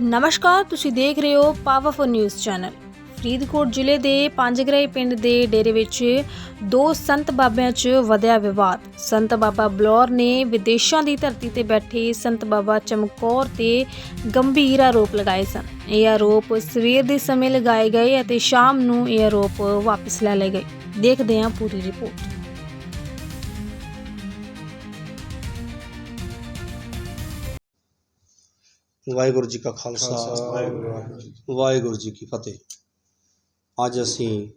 ਨਮਸਕਾਰ, ਤੁਸੀਂ ਦੇਖ ਰਹੇ ਹੋ ਪਾਵਰਫੁਲ ਨਿਊਜ਼ ਚੈਨਲ ਫਰੀਦਕੋਟ ਜ਼ਿਲ੍ਹੇ ਦੇ ਪੰਜਗਰਾਈ ਪਿੰਡ ਦੇ ਡੇਰੇ ਵਿੱਚ ਦੋ ਸੰਤ ਬਾਬਿਆਂ 'ਚ ਵਧਿਆ ਵਿਵਾਦ। ਸੰਤ ਬਾਬਾ ਬਲੌਰ ਨੇ ਵਿਦੇਸ਼ਾਂ ਦੀ ਧਰਤੀ ਤੇ ਬੈਠੇ ਸੰਤ ਬਾਬਾ ਚਮਕੌਰ ਤੇ ਗੰਭੀਰ ਆਰੋਪ ਲਗਾਏ ਸਨ। ਇਹ ਆਰੋਪ ਸਵੇਰ ਦੇ ਸਮੇਂ ਲਗਾਏ ਗਏ ਅਤੇ ਸ਼ਾਮ ਨੂੰ ਇਹ ਆਰੋਪ ਵਾਪਸ ਲੈ ਲਏ ਗਏ। ਦੇਖਦੇ ਹਾਂ ਪੂਰੀ ਰਿਪੋਰਟ। ਵਾਹਿਗੁਰੂ ਜੀ ਕਾ ਖਾਲਸਾ ਵਾਹਿਗੁਰੂ ਜੀ ਕੀ ਫਤਿਹ। ਅੱਜ ਅਸੀਂ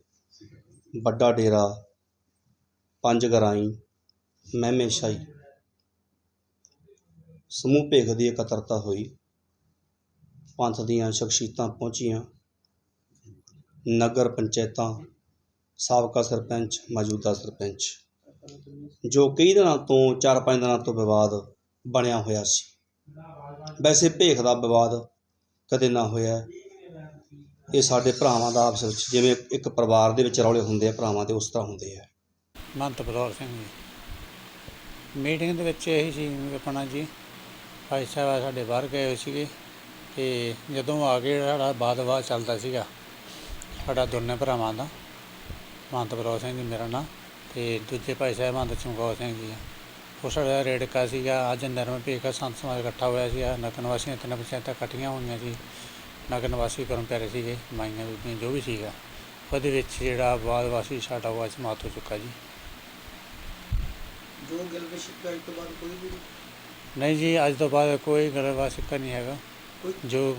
ਵੱਡਾ ਡੇਰਾ ਪੰਜ ਗਰਾਈ ਮਹਿਮੇ ਸ਼ਾਹੀ ਸਮੂਹ ਭੇਖ ਦੀ ਇਕੱਤਰਤਾ ਹੋਈ। ਪੰਥ ਦੀਆਂ ਸ਼ਖਸੀਅਤਾਂ ਪਹੁੰਚੀਆਂ। ਨਗਰ ਪੰਚਾਇਤਾਂ ਸਾਬਕਾ ਸਰਪੰਚ ਮੌਜੂਦਾ ਸਰਪੰਚ ਜੋ ਕਈ ਦਿਨਾਂ ਤੋਂ 4-5 ਦਿਨਾਂ ਤੋਂ ਵਿਵਾਦ ਬਣਿਆ ਹੋਇਆ ਸੀ। ਵੈਸੇ ਭੇਖ ਦਾ ਵਿਵਾਦ ਕਦੇ ਨਾ ਹੋਇਆ। ਇਹ ਸਾਡੇ ਭਰਾਵਾਂ ਦਾ ਆਪਸ ਵਿੱਚ, ਜਿਵੇਂ ਇੱਕ ਪਰਿਵਾਰ ਦੇ ਵਿੱਚ ਰੌਲੇ ਹੁੰਦੇ ਆ, ਭਰਾਵਾਂ ਦੇ ਉਸ ਤਰ੍ਹਾਂ ਹੁੰਦੇ ਆ। ਮੰਤ ਬਲੌਰ ਸਿੰਘ ਜੀ। ਮੀਟਿੰਗ ਦੇ ਵਿੱਚ ਇਹੀ ਸੀ ਆਪਣਾ ਜੀ, ਭਾਈ ਸਾਹਿਬ ਸਾਡੇ ਬਾਹਰ ਗਏ ਹੋਏ ਸੀਗੇ ਤੇ ਜਦੋਂ ਆ ਕੇ ਸਾਡਾ ਬਾਦ-ਬਾਦ ਚੱਲਦਾ ਸੀਗਾ, ਸਾਡਾ ਦੋਨੇ ਭਰਾਵਾਂ ਦਾ ਮੰਤ ਬਲੌਰ ਸਿੰਘ ਜੀ ਮੇਰਾ ਨਾਂ ਤੇ ਦੂਜੇ ਭਾਈ ਸਾਹਿਬ ਮੰਤ ਚਮਕੌਰ ਸਿੰਘ ਜੀ ਆ। ਉਹ ਸਾਡਾ ਰੇੜਕਾ ਸੀਗਾ ਅੱਜ ਨਰਮ ਭੇਖਾ ਸੰਤ ਸਮਾਜ ਇਕੱਠਾ ਹੋਇਆ ਸੀ ਨਗਰ ਨਿਵਾਸੀਆਂ ਤਿੰਨ ਪੰਚਾਇਤਾਂ ਇਕੱਠੀਆਂ ਹੋਈਆਂ ਸੀ। ਨਗਰ ਨਿਵਾਸੀ ਪਰਮ ਪਿਆਰੇ ਸੀਗੇ ਮਾਈਆਂ ਬੀਬੀਆਂ ਜੋ ਵੀ ਸੀਗਾ ਉਹਦੇ ਵਿੱਚ ਜਿਹੜਾ ਬਾਦਵਾਸੀ ਸਾਡਾ ਉਹ ਅੱਜ ਮਾਤ ਹੋ ਚੁੱਕਾ ਜੀ। ਜੋ ਗਿਲ ਵਿਸ਼ਿਕ ਦਾ ਇਸ ਤੋਂ ਬਾਅਦ ਕੋਈ ਵੀ ਨਹੀਂ। ਜੀ ਅੱਜ ਤੋਂ ਬਾਅਦ ਕੋਈ ਗੱਲਬਾਤ ਸਿੱਕਾ ਨਹੀਂ ਹੈਗਾ। ਕੋਈ ਜੋ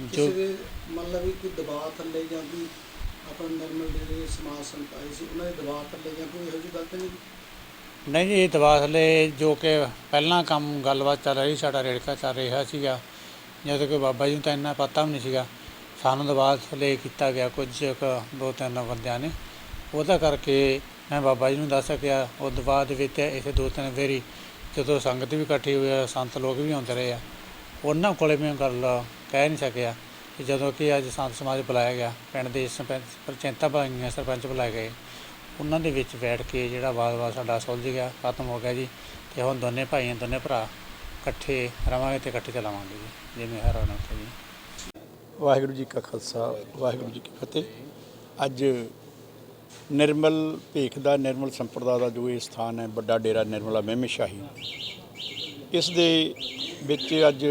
ਜੋ ਕਿਸੇ ਦੇ ਮਤਲਬ ਵੀ ਕੋਈ ਦਬਾਅ ਥੱਲੇ ਜਾਂ ਕੋਈ ਆਪਣਾ ਨਰਮਲ ਜਿਹੜੇ ਸਮਾਜ ਸੰਤ ਆਏ ਸੀ ਉਹਨਾਂ ਦੇ ਦਬਾਅ ਥੱਲੇ ਜਾਂ ਕੋਈ ਇਹੋ ਜਿਹੀ ਗੱਲ ਤਾਂ ਨਹੀਂ। ਨਹੀਂ ਜੀ ਦਵਾ ਥੱਲੇ ਜੋ ਕਿ ਪਹਿਲਾਂ ਕੰਮ ਗੱਲਬਾਤ ਚੱਲ ਰਹੀ, ਸਾਡਾ ਰੇੜਕਾ ਚੱਲ ਰਿਹਾ ਸੀਗਾ। ਜਦੋਂ ਕਿ ਬਾਬਾ ਜੀ ਨੂੰ ਤਾਂ ਇੰਨਾ ਪਤਾ ਵੀ ਨਹੀਂ ਸੀਗਾ। ਸਾਨੂੰ ਦਵਾ ਥੱਲੇ ਕੀਤਾ ਗਿਆ ਕੁਝ ਕੁ, ਦੋ ਤਿੰਨ ਬੰਦਿਆਂ ਨੇ। ਉਹਦਾ ਕਰਕੇ ਮੈਂ ਬਾਬਾ ਜੀ ਨੂੰ ਦੱਸ ਸਕਿਆ, ਉਹ ਦਵਾ ਦੇ ਵਿੱਚ ਇਸੇ ਦੋ ਤਿੰਨ ਵਾਰੀ ਜਦੋਂ ਸੰਗਤ ਵੀ ਇਕੱਠੀ ਹੋਈ ਆ, ਸੰਤ ਲੋਕ ਵੀ ਆਉਂਦੇ ਰਹੇ ਆ, ਉਹਨਾਂ ਕੋਲੇ ਮੈਂ ਗੱਲ ਕਹਿ ਨਹੀਂ ਸਕਿਆ। ਕਿ ਜਦੋਂ ਕਿ ਅੱਜ ਸੰਤ ਸਮਾਜ ਬੁਲਾਇਆ ਗਿਆ, ਪਿੰਡ ਦੇ ਸਰਪੰਚ ਪੰਚਾਇਤਾਂ ਬੁਲਾਈਆਂ ਸਰਪੰਚ ਬੁਲਾਏ ਗਏ। ਉਹਨਾਂ ਦੇ ਵਿੱਚ ਬੈਠ ਕੇ ਜਿਹੜਾ ਵਾਦ-ਵਾਦ ਸਾਡਾ ਸੁਲਝ ਗਿਆ, ਖਤਮ ਹੋ ਗਿਆ ਜੀ। ਤੇ ਹੁਣ ਦੋਨੇ ਭਾਈਆਂ, ਦੋਨੇ ਭਰਾ ਇਕੱਠੇ ਰਵਾਂਗੇ ਤੇ ਇਕੱਠੇ ਚਲਾਵਾਂਗੇ ਜੀ। ਜਿਵੇਂ ਹਰ ਉਹਨਾਂ ਤੇ ਜੀ। ਵਾਹਿਗੁਰੂ ਜੀ ਕਾ ਖਾਲਸਾ, ਵਾਹਿਗੁਰੂ ਜੀ ਕੀ ਫਤਿਹ। ਅੱਜ ਨਿਰਮਲ ਭੇਖ ਦਾ, ਨਿਰਮਲ ਸੰਪਰਦਾ ਦਾ ਜੋ ਇਹ ਸਥਾਨ ਹੈ, ਵੱਡਾ ਡੇਰਾ ਨਿਰਮਲਾ ਮਹਿਮੇ ਸ਼ਾਹੀ। ਇਸ ਦੇ ਵਿੱਚ ਅੱਜ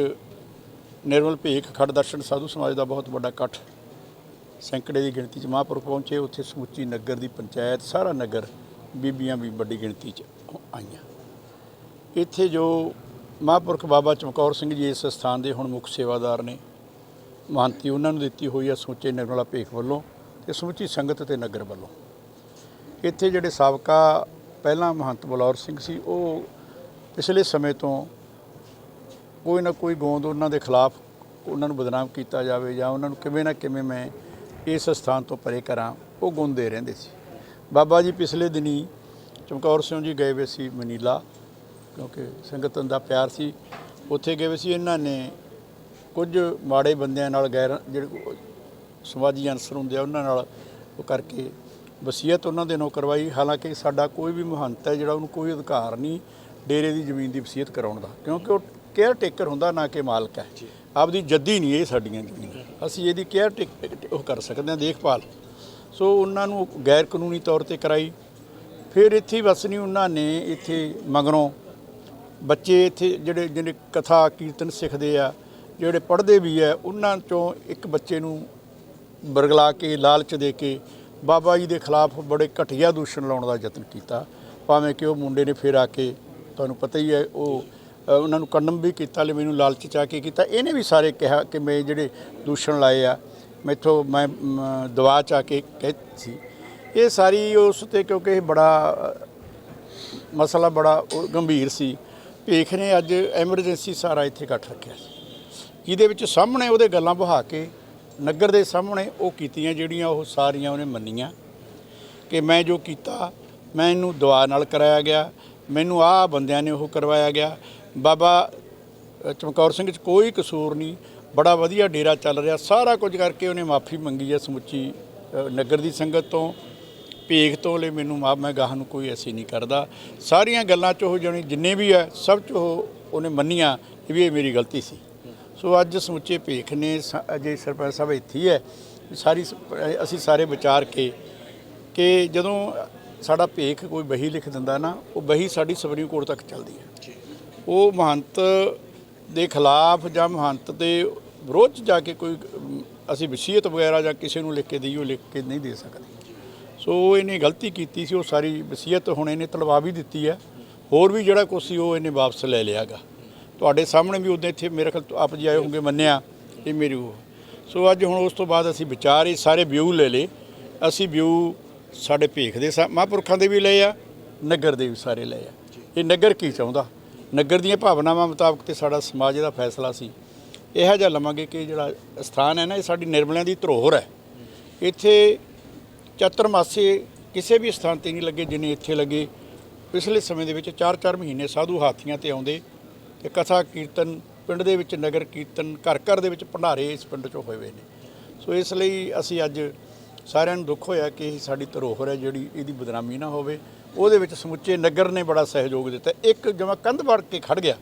ਨਿਰਮਲ ਭੇਖ ਖੜ ਦਰਸ਼ਨ ਸਾਧੂ ਸਮਾਜ ਦਾ ਬਹੁਤ ਵੱਡਾ ਇਕੱਠ ਸੈਂਕੜੇ ਦੀ ਗਿਣਤੀ 'ਚ ਮਹਾਂਪੁਰਖ ਪਹੁੰਚੇ। ਉੱਥੇ ਸਮੁੱਚੀ ਨਗਰ ਦੀ ਪੰਚਾਇਤ, ਸਾਰਾ ਨਗਰ ਬੀਬੀਆਂ ਵੀ ਵੱਡੀ ਗਿਣਤੀ 'ਚ ਆਈਆਂ। ਇੱਥੇ ਜੋ ਮਹਾਂਪੁਰਖ ਬਾਬਾ ਚਮਕੌਰ ਸਿੰਘ ਜੀ ਇਸ ਸਥਾਨ ਦੇ ਹੁਣ ਮੁੱਖ ਸੇਵਾਦਾਰ ਨੇ, ਮਹੰਤੀ ਉਹਨਾਂ ਨੂੰ ਦਿੱਤੀ ਹੋਈ ਆ ਸਮੁੱਚੇ ਨਿਰਮਲਾ ਭੇਖ ਵੱਲੋਂ ਤੇ ਸਮੁੱਚੀ ਸੰਗਤ ਤੇ ਨਗਰ ਵੱਲੋਂ। ਇੱਥੇ ਜਿਹੜੇ ਸਾਬਕਾ ਪਹਿਲਾਂ ਮਹੰਤ ਬਲੌਰ ਸਿੰਘ ਸੀ, ਉਹ ਪਿਛਲੇ ਸਮੇਂ ਤੋਂ ਕੋਈ ਨਾ ਕੋਈ ਗੋਂਦ ਉਹਨਾਂ ਦੇ ਖਿਲਾਫ ਉਹਨਾਂ ਨੂੰ ਬਦਨਾਮ ਕੀਤਾ ਜਾਵੇ ਜਾਂ ਉਹਨਾਂ ਨੂੰ ਕਿਵੇਂ ਨਾ ਕਿਵੇਂ ਮੈਂ ਇਸ ਸਥਾਨ ਤੋਂ ਪਰੇ ਕਰਾਂ, ਉਹ ਗੁੰਦੇ ਰਹਿੰਦੇ ਸੀ। ਬਾਬਾ ਜੀ ਪਿਛਲੇ ਦਿਨੀ ਚਮਕੌਰ ਸਿੰਘ ਜੀ ਗਏ ਵੇ ਸੀ ਮਨੀਲਾ, ਕਿਉਂਕਿ ਸੰਗਤ ਦਾ ਪਿਆਰ ਸੀ। ਉੱਥੇ ਗਏ ਵੇ ਸੀ, ਇਹਨਾਂ ਨੇ ਕੁਝ ਮਾੜੇ ਬੰਦਿਆਂ ਨਾਲ ਗੈਰ, ਜਿਹੜੇ ਸਮਾਜੀ ਅਨਸਰ ਹੁੰਦੇ ਆ, ਉਹਨਾਂ ਨਾਲ ਉਹ ਕਰਕੇ ਵਸੀਅਤ ਉਹਨਾਂ ਦੇ ਨੂੰ ਕਰਵਾਈ। ਹਾਲਾਂਕਿ ਸਾਡਾ ਕੋਈ ਵੀ ਮਹੰਤ ਹੈ ਜਿਹੜਾ ਉਹਨੂੰ ਕੋਈ ਅਧਿਕਾਰ ਨਹੀਂ, ਡੇਰੇ ਦੀ ਜ਼ਮੀਨ ਦੀ ਵਸੀਅਤ ਕਰਾਉਣ ਦਾ, ਕਿਉਂਕਿ ਉਹ ਕੇਅਰ ਟੇਕਰ ਹੁੰਦਾ ਨਾ ਕਿ ਮਾਲਕ ਹੈ। ਆਪਦੀ ਜੱਦੀ ਨਹੀਂ ਇਹ ਸਾਡੀਆਂ ਜ਼ਮੀਨਾਂ ਅਸੀਂ ਇਹਦੀ ਕੇਅਰ ਟੇਕ ਉਹ ਕਰ ਸਕਦੇ ਹਾਂ ਦੇਖਭਾਲ। ਸੋ ਉਹਨਾਂ ਨੂੰ ਗੈਰ ਕਾਨੂੰਨੀ ਤੌਰ ਤੇ ਕਰਾਈ। ਫਿਰ ਇੱਥੇ ਬਸ ਨਹੀਂ ਉਹਨਾਂ ਨੇ ਇੱਥੇ ਮਗਰੋਂ ਬੱਚੇ ਇੱਥੇ ਜਿਹੜੇ ਜਿਹੜੇ ਕਥਾ ਕੀਰਤਨ ਸਿੱਖਦੇ ਆ ਜਿਹੜੇ ਪੜ੍ਹਦੇ ਵੀ ਆ ਉਹਨਾਂ ਚੋਂ ਇੱਕ ਬੱਚੇ ਨੂੰ ਬਰਗਲਾ ਕੇ ਲਾਲਚ ਦੇ ਕੇ ਬਾਬਾ ਜੀ ਦੇ ਖਿਲਾਫ ਬੜੇ ਘਟੀਆ ਦੂਸ਼ਣ ਲਾਉਣ ਦਾ ਯਤਨ ਕੀਤਾ। ਭਾਵੇਂ ਕਿ ਉਹ ਮੁੰਡੇ ਨੇ ਫਿਰ ਆ ਕੇ ਤੁਹਾਨੂੰ ਪਤਾ ਹੀ ਹੈ ਉਹ ਉਹਨਾਂ ਨੂੰ ਕੰਡਮ ਵੀ ਕੀਤਾ ਲੈ ਮੈਨੂੰ ਲਾਲਚ ਚਾ ਕੇ ਕੀਤਾ। ਇਹਨੇ ਵੀ ਸਾਰੇ ਕਿਹਾ ਕਿ ਮੈਂ ਜਿਹੜੇ ਦੂਸ਼ਣ ਲਾਏ ਆ ਮੈਥੋਂ ਮੈਂ ਮ, ਦਵਾ ਚਾ ਕੇ ਕਹਿ ਸੀ ਇਹ ਸਾਰੀ ਉਸ ਤੇ ਕਿਉਂਕਿ ਇਹ ਬੜਾ ਮਸਲਾ ਬੜਾ ਉਹ ਗੰਭੀਰ ਸੀ। ਭੇਖ ਨੇ ਅੱਜ ਐਮਰਜੈਂਸੀ ਸਾਰਾ ਇੱਥੇ ਇਕੱਠ ਰੱਖਿਆ ਸੀ। ਜਿਹਦੇ ਵਿੱਚ ਸਾਹਮਣੇ ਉਹਦੇ ਗੱਲਾਂ ਬਹਾ ਕੇ ਨਗਰ ਦੇ ਸਾਹਮਣੇ ਉਹ ਕੀਤੀਆਂ ਜਿਹੜੀਆਂ ਉਹ ਸਾਰੀਆਂ ਉਹਨੇ ਮੰਨੀਆਂ ਕਿ ਮੈਂ ਜੋ ਕੀਤਾ ਮੈਂ ਇਹਨੂੰ ਦੁਆ ਨਾਲ ਕਰਾਇਆ ਗਿਆ ਮੈਨੂੰ ਆਹ ਬੰਦਿਆਂ ਨੇ ਉਹ ਕਰਵਾਇਆ ਗਿਆ। ਬਾਬਾ ਚਮਕੌਰ ਸਿੰਘ 'ਚ ਕੋਈ ਕਸੂਰ ਨਹੀਂ। ਬੜਾ ਵਧੀਆ ਡੇਰਾ ਚੱਲ ਰਿਹਾ। ਸਾਰਾ ਕੁਝ ਕਰਕੇ ਉਹਨੇ ਮਾਫੀ ਮੰਗੀ ਹੈ ਸਮੁੱਚੀ ਨਗਰ ਦੀ ਸੰਗਤ ਤੋਂ। ਭੇਖ ਤੋਂ ਲਈ ਮੈਨੂੰ ਮਾਫ, ਮੈਂ ਗਾਹ ਨੂੰ ਕੋਈ ਐਸੀ ਨਹੀਂ ਕਰਦਾ। ਸਾਰੀਆਂ ਗੱਲਾਂ 'ਚ ਉਹ ਜਣੀ ਜਿੰਨੇ ਵੀ ਹੈ, ਸਭ 'ਚ ਉਹ ਉਹਨੇ ਮੰਨੀਆਂ ਵੀ ਇਹ ਮੇਰੀ ਗਲਤੀ ਸੀ। ਸੋ ਅੱਜ ਸਮੁੱਚੇ ਭੇਖ ਨੇ ਸ- ਅਜੇ ਸਰਪੰਚ ਸਾਹਿਬ ਇੱਥੇ ਹੀ ਹੈ। ਸਾਰੀ ਸ- ਅਸੀਂ ਸਾਰੇ ਵਿਚਾਰ ਕੇ ਕਿ ਜਦੋਂ ਸਾਡਾ ਭੇਖ ਕੋਈ ਬਹੀ ਲਿਖ ਦਿੰਦਾ ਨਾ, ਉਹ ਬਹੀ ਸਾਡੀ ਸੁਪਰੀਮ ਕੋਰਟ ਤੱਕ ਚੱਲਦੀ ਹੈ। ਉਹ ਮਹੰਤ ਦੇ ਖਿਲਾਫ ਜਾਂ ਮਹੰਤ ਦੇ ਵਿਰੋਧ 'ਚ ਜਾ ਕੇ ਕੋਈ, ਅਸੀਂ ਵਸੀਅਤ ਵਗੈਰਾ ਜਾਂ ਕਿਸੇ ਨੂੰ ਲਿਖ ਕੇ ਦਈਓ ਲਿਖ ਕੇ ਨਹੀਂ ਦੇ ਸਕਦੇ। ਸੋ ਇਹਨੇ ਗਲਤੀ ਕੀਤੀ ਸੀ, ਉਹ ਸਾਰੀ ਵਸੀਅਤ ਹੁਣ ਇਹਨੇ ਤਲਵਾ ਵੀ ਦਿੱਤੀ ਹੈ। ਹੋਰ ਵੀ ਜਿਹੜਾ ਕੁਛ ਸੀ, ਉਹ ਇਹਨੇ ਵਾਪਸ ਲੈ ਲਿਆਗਾ। ਤੁਹਾਡੇ ਸਾਹਮਣੇ ਵੀ ਉਦੋਂ ਇੱਥੇ ਮੇਰੇ ਖਿਆਲ ਆਪ ਜੀ ਆਏ ਹੋਗੇ ਮੰਨਿਆ, ਇਹ ਮੇਰੀ ਉਹ ਸੋ ਅੱਜ ਹੁਣ ਉਸ ਤੋਂ ਬਾਅਦ ਅਸੀਂ ਵਿਚਾਰ, ਇਹ ਸਾਰੇ ਵਿਊ ਲੈ ਲਏ। ਅਸੀਂ ਵਿਊ ਸਾਡੇ ਭੇਖ ਦੇ ਮਹਾਂਪੁਰਖਾਂ ਦੇ ਵੀ ਲਏ ਆ, ਨਗਰ ਦੇ ਵੀ ਸਾਰੇ ਲਏ ਆ। ਇਹ ਨਗਰ ਕੀ ਚਾਹੁੰਦਾ? ਨਗਰ ਦੀਆਂ ਭਾਵਨਾਵਾਂ ਮੁਤਾਬਕ ਤੇ ਸਾਡਾ ਸਮਾਜ ਦਾ ਫੈਸਲਾ ਸੀ। ਇਹੋ ਜਿਹਾ ਲਵਾਂਗੇ ਕਿ ਜਿਹੜਾ ਸਥਾਨ ਹੈ ਨਾ, ਇਹ ਸਾਡੀ ਨਿਰਮਲਿਆਂ ਦੀ ਧਰੋਹਰ ਹੈ। ਇੱਥੇ ਚਤੁਰਮਾਸੇ ਕਿਸੇ ਵੀ ਸਥਾਨ ਤੇ ਨਹੀਂ ਲੱਗੇ, ਜਿੰਨੇ ਇੱਥੇ ਲੱਗੇ। ਪਿਛਲੇ ਸਮੇਂ ਦੇ ਵਿੱਚ 4-4 ਮਹੀਨੇ ਸਾਧੂ ਹਾਥੀਆਂ ਤੇ ਆਉਂਦੇ ਤੇ ਕਥਾ ਕੀਰਤਨ, ਪਿੰਡ ਦੇ ਵਿੱਚ ਨਗਰ ਕੀਰਤਨ ਘਰ ਘਰ ਦੇ ਵਿੱਚ ਭੰਡਾਰੇ ਇਸ ਪਿੰਡ 'ਚੋਂ ਹੋਏ ਹੋਏ ਨੇ। ਸੋ ਇਸ ਲਈ ਅਸੀਂ ਅੱਜ ਸਾਰਿਆਂ ਨੂੰ ਦੁੱਖ ਹੋਇਆ ਕਿ ਇਹ ਸਾਡੀ ਧਰੋਹਰ ਹੈ ਜਿਹੜੀ ਇਹਦੀ ਬਦਨਾਮੀ ਨਾ ਹੋਵੇ। ਉਹਦੇ ਵਿੱਚ ਸਮੁੱਚੇ ਨਗਰ ਨੇ ਬੜਾ ਸਹਿਯੋਗ ਦਿੱਤਾ। ਇੱਕ ਜਮਾ ਕੰਧ ਵੜ ਕੇ ਖੜ ਗਿਆ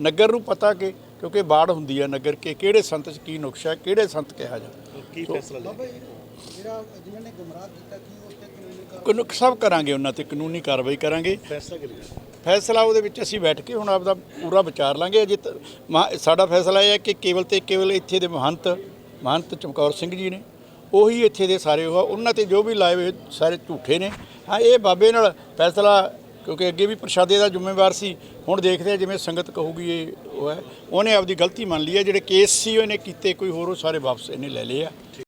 ਨਗਰ ਨੂੰ ਪਤਾ ਕਿ ਕਿਉਂਕਿ ਬਾੜ ਹੁੰਦੀ ਹੈ ਨਗਰ ਕੇ ਕਿਹੜੇ ਸੰਤ 'ਚ ਕੀ ਨੁਕਸ਼ਾ ਹੈ ਕਿਹੜੇ ਸੰਤ ਕਿਹਾ ਜਾ। ਬਾਬਾ ਜੀ ਜਿਹੜਾ ਜਿਨ੍ਹਾਂ ਨੇ ਗੁੰਮਰਾਹ ਕੀਤਾ ਕੀ ਉਸ ਤੇ ਕਾਨੂੰਨੀ ਕਾਰਵਾਈ ਸਭ ਕਰਾਂਗੇ ਉਹਨਾਂ ਤੇ ਕਾਨੂੰਨੀ ਕਾਰਵਾਈ ਕਰਾਂਗੇ। ਫੈਸਲਾ ਉਹਦੇ ਵਿੱਚ ਅਸੀਂ ਬੈਠ ਕੇ ਹੁਣ ਆਪਦਾ ਪੂਰਾ ਵਿਚਾਰ ਲਾਂਗੇ। ਅਜੇ ਤਾਂ ਮਹਾ- ਸਾਡਾ ਫੈਸਲਾ ਇਹ ਹੈ ਕਿ ਕੇਵਲ ਤੇ ਕੇਵਲ ਇੱਥੇ ਦੇ ਮਹੰਤ ਮਹੰਤ ਚਮਕੌਰ ਸਿੰਘ ਜੀ ਨੇ ਉਹੀ ਇੱਥੇ ਦੇ ਸਾਰੇ ਉਹ ਆ। ਉਹਨਾਂ ਤੇ ਜੋ ਵੀ ਲਾਏ ਹੋਏ ਸਾਰੇ ਝੂਠੇ ਨੇ। ਹਾਂ, ਇਹ ਬਾਬੇ ਨਾਲ ਫੈਸਲਾ, ਕਿਉਂਕਿ ਅੱਗੇ ਵੀ ਪ੍ਰਸ਼ਾਦੇ ਦਾ ਜ਼ਿੰਮੇਵਾਰ ਸੀ। ਹੁਣ ਦੇਖਦੇ ਆ ਜਿਵੇਂ ਸੰਗਤ ਕਹੂਗੀ ਇਹ ਉਹ ਹੈ। ਉਹਨੇ ਆਪਦੀ ਗਲਤੀ ਮੰਨ ਲਈ ਹੈ। ਜਿਹੜੇ ਕੇਸ ਸੀ, ਉਹਨੇ ਕੀਤੇ, ਕੋਈ ਹੋਰ ਉਹ ਸਾਰੇ ਵਾਪਸ ਇਹਨੇ ਲੈ ਲਏ ਆ।